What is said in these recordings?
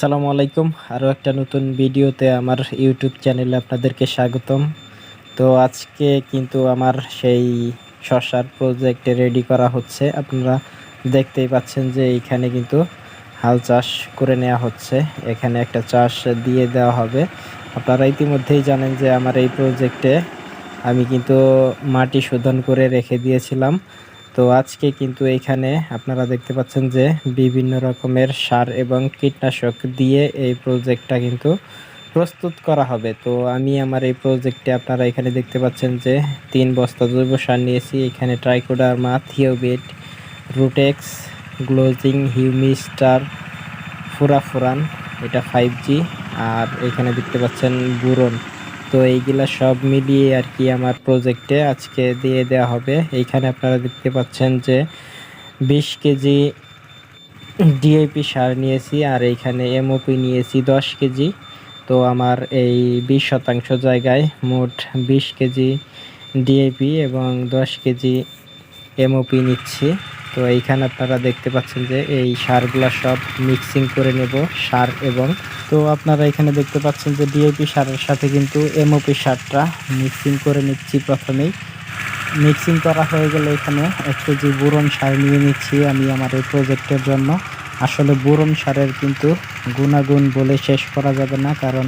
আসসালামু আলাইকুম। আরও একটা নতুন ভিডিওতে আমার ইউটিউব চ্যানেলে আপনাদেরকে স্বাগতম। তো আজকে কিন্তু আমার সেই শশার প্রজেক্ট রেডি করা হচ্ছে। আপনারা দেখতেই পাচ্ছেন যে এইখানে কিন্তু হাল চাষ করে নেওয়া হচ্ছে। এখানে একটা চাষ দিয়ে দেওয়া হবে। আপনারা ইতিমধ্যেই জানেন যে আমার এই প্রজেক্টে আমি কিন্তু মাটি শোধন করে রেখে দিয়েছিলাম। তো আজকে কিন্তু এখানে আপনারা দেখতে পাচ্ছেন যে বিভিন্ন রকমের সার এবং কীটনাশক দিয়ে এই প্রজেক্টটা কিন্তু প্রস্তুত করা হবে। তো আমি আমার এই প্রজেক্টে আপনারা এখানে দেখতে পাচ্ছেন যে তিন বস্তা জৈব সার নিয়েছি। এখানে ট্রাইকোডারমা, থিওবিট, রুটেক্স, গ্লোজিং, হিউমিস্টার, ফুরাফুরান, এটা ফাইভ জি, আর এখানে দেখতে পাচ্ছেন বুরন। তো এইগুলা সব মিলিয়ে আর কি আমার প্রজেক্টে আজকে দিয়ে দেওয়া হবে। এইখানে আপনারা দেখতে পাচ্ছেন যে বিশ কেজি ডিএপি সার নিয়েছি আর এইখানে এমওপি নিয়েছি দশ কেজি। তো আমার এই বিশ শতাংশ জায়গায় মোট বিশ কেজি ডিএপি এবং দশ কেজি এমওপি নিচ্ছি। তো এইখানে আপনারা দেখতে পাচ্ছেন যে এই সারগুলা সব মিক্সিং করে নেব, সার এবং তো আপনারা এখানে দেখতে পাচ্ছেন যে ডিএপি সারের সাথে কিন্তু এমওপি সারটা মিক্সিং করে নিচ্ছি প্রথমেই। মিক্সিং করা হয়ে গেলে এখানে এক কেজি বোরন সার নিয়ে নিচ্ছি আমি আমার এই প্রজেক্টের জন্য। আসলে বোরন সারের কিন্তু গুণাগুণ বলে শেষ করা যাবে না, কারণ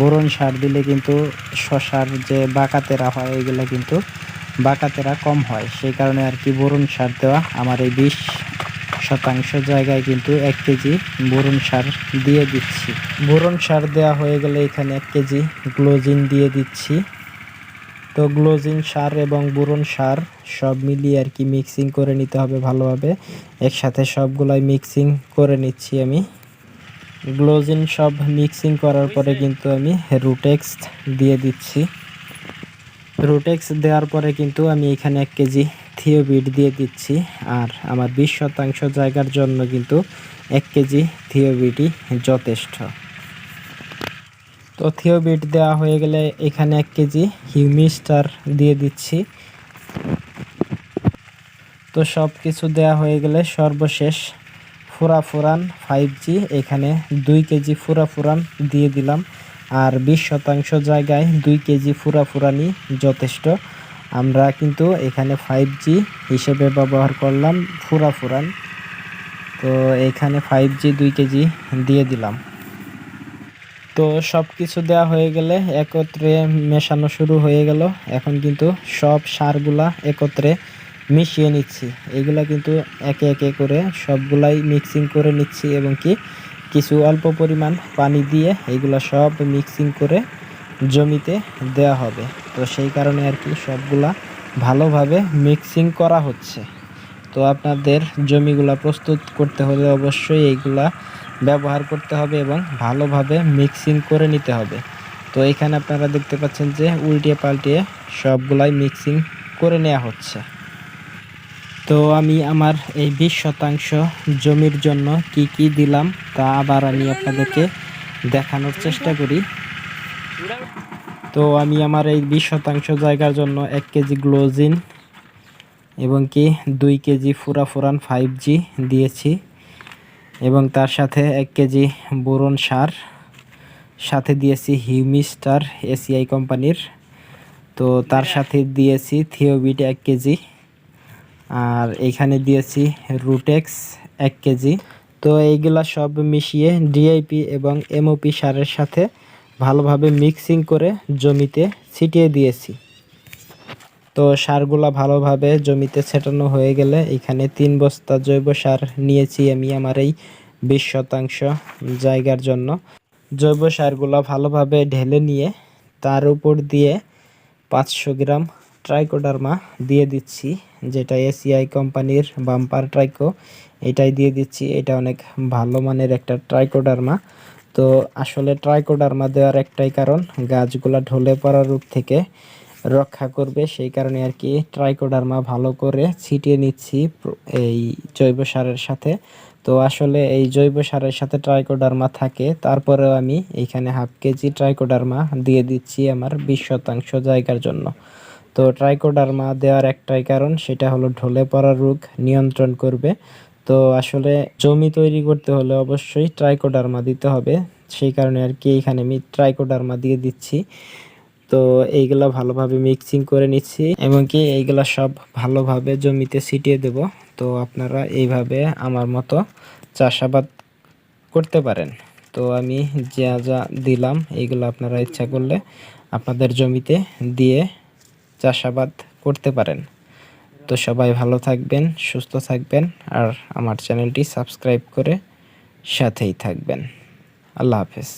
বোরন সার দিলে কিন্তু শশার যে বাঁকাতেরা হয়, এগুলো কিন্তু বাঁকাতেরা কম হয়। সেই কারণে আর কি বোরন সার দেওয়া আমার এই বিশ শতাংশ জায়গায় কিন্তু এক কেজি বোরন সার দিয়ে দিচ্ছি। বোরন সার দেওয়া হয়ে গেলে এখানে এক কেজি গ্লোজিন দিয়ে দিচ্ছি। তো গ্লোজিন সার এবং বোরন সার সব মিলিয়ে আর কি মিক্সিং করে নিতে হবে ভালোভাবে। একসাথে সবগুলাই মিক্সিং করে নিচ্ছি আমি। গ্লোজিন সব মিক্সিং করার পরে কিন্তু আমি রুটেক্স দিয়ে দিচ্ছি। রুটেক্স দেওয়ার পরে কিন্তু আমি এখানে এক কেজি থিওবিট দিয়ে দিচ্ছি। আর আমার বিশ শতাংশ জায়গার জন্য কিন্তু এক কেজি থিওবিটই যথেষ্ট। তো থিওবিট দেওয়া হয়ে গেলে এখানে এক কেজি হিউমিস্টার দিয়ে দিচ্ছি। তো সব কিছু দেওয়া হয়ে গেলে সর্বশেষ ফুরাফুরান ফাইভ জি এখানে দুই কেজি ফুরাফুরান দিয়ে দিলাম। আর বিশ শতাংশ জায়গায় দুই কেজি ফুরাফুরানি যথেষ্ট। আমরা কিন্তু এখানে ফাইভ জি হিসেবে ব্যবহার করলাম ফুরাফুরান তো এখানে ফাইভ জি দুই কেজি দিয়ে দিলাম। তো সব কিছু দেওয়া হয়ে গেলে একত্রে মেশানো শুরু হয়ে গেল। এখন কিন্তু সব সারগুলা একত্রে মিশিয়ে নিচ্ছি। এগুলা কিন্তু একে একে করে সবগুলাই মিক্সিং করে নিচ্ছি এবং কি কিছু অল্প পরিমাণ পানি দিয়ে এগুলো সব মিক্সিং করে জমিতে দেওয়া হবে। তো সেই কারণে আর কি সবগুলা ভালোভাবে মিক্সিং করা হচ্ছে। তো আপনাদের জমিগুলা প্রস্তুত করতে হলে অবশ্যই এইগুলা ব্যবহার করতে হবে এবং ভালোভাবে মিক্সিং করে নিতে হবে। তো এখানে আপনারা দেখতে পাচ্ছেন যে উল্টিয়ে পাল্টিয়ে সবগুলাই মিক্সিং করে নেওয়া হচ্ছে। তো আমি আমার এই বিশ শতাংশ জমির জন্য কি কি দিলাম তা আবার আমি আপনাদেরকে দেখানোর চেষ্টা করি। তো আমি আমার এই বিশ শতাংশ জায়গার জন্য এক কেজি গ্লোজিন এবং কি দুই কেজি ফুরা ফুরান ফাইভ জি দিয়েছি এবং তার সাথে এক কেজি বোরন সার, সাথে দিয়েছি হিউমিস্টার এসিআই কোম্পানির। তো তার সাথে দিয়েছি থিওবিট এক কেজি। আর এখানে দিয়েছি রুটেক্স এক কেজি। তো এইগুলা সব মিশিয়ে ডিআইপি এবং এমওপি সারের সাথে ভালোভাবে মিক্সিং করে জমিতে ছিটিয়ে দিয়েছি। তো সারগুলা ভালোভাবে জমিতে ছেটানো হয়ে গেলে এখানে তিন বস্তা জৈব সার নিয়েছি আমি আমার এই বিশ শতাংশ জায়গার জন্য। জৈব সারগুলা ভালোভাবে ঢেলে নিয়ে তার উপর দিয়ে পাঁচশো গ্রাম ট্রাইকোডার্মা দিয়ে দিচ্ছি, যেটা এসিআই কোম্পানির বাম্পার ট্রাইকো এটাই দিয়ে দিচ্ছি। এটা অনেক ভালো মানের একটা ট্রাইকোডার্মা তো আসলে ট্রাইকোডার্মা দেওয়ার একটাই কারণ, গাছগুলা ঢলে পড়ার রূপ থেকে রক্ষা করবে। সেই কারণে আর কি ট্রাইকোডার্মা ভালো করে ছিটিয়ে নিচ্ছি এই জৈব সারের সাথে। তো আসলে এই জৈব সারের সাথে ট্রাইকোডার্মা থাকে, তারপরেও আমি এইখানে হাফ কেজি ট্রাইকোডার্মা দিয়ে দিচ্ছি আমার বিশ শতাংশ জায়গার জন্য। তো ট্রাইকোডার্মা দেওয়ার একটাই কারণ, সেটা হলো ঢলে পড়া রোগ নিয়ন্ত্রণ করবে। তো আসলে জমি তৈরি করতে হলে অবশ্যই ট্রাইকোডার্মা দিতে হবে। সেই কারণে আর কি এখানে আমি ট্রাইকোডার্মা দিয়ে দিচ্ছি। তো এইগুলা ভালোভাবে মিক্সিং করে নিচ্ছি এবং কি এইগুলা সব ভালোভাবে জমিতে ছিটিয়ে দেব। তো আপনারা এইভাবে আমার মতো চাষাবাদ করতে পারেন। তো আমি যা যা দিলাম, এইগুলো আপনারা ইচ্ছা করলে আপনাদের জমিতে দিয়ে চাষাবাদ করতে পারেন। তো সবাই ভালো থাকবেন, সুস্থ থাকবেন আর আমার চ্যানেলটি সাবস্ক্রাইব করে সাথেই থাকবেন। আল্লাহ হাফেজ।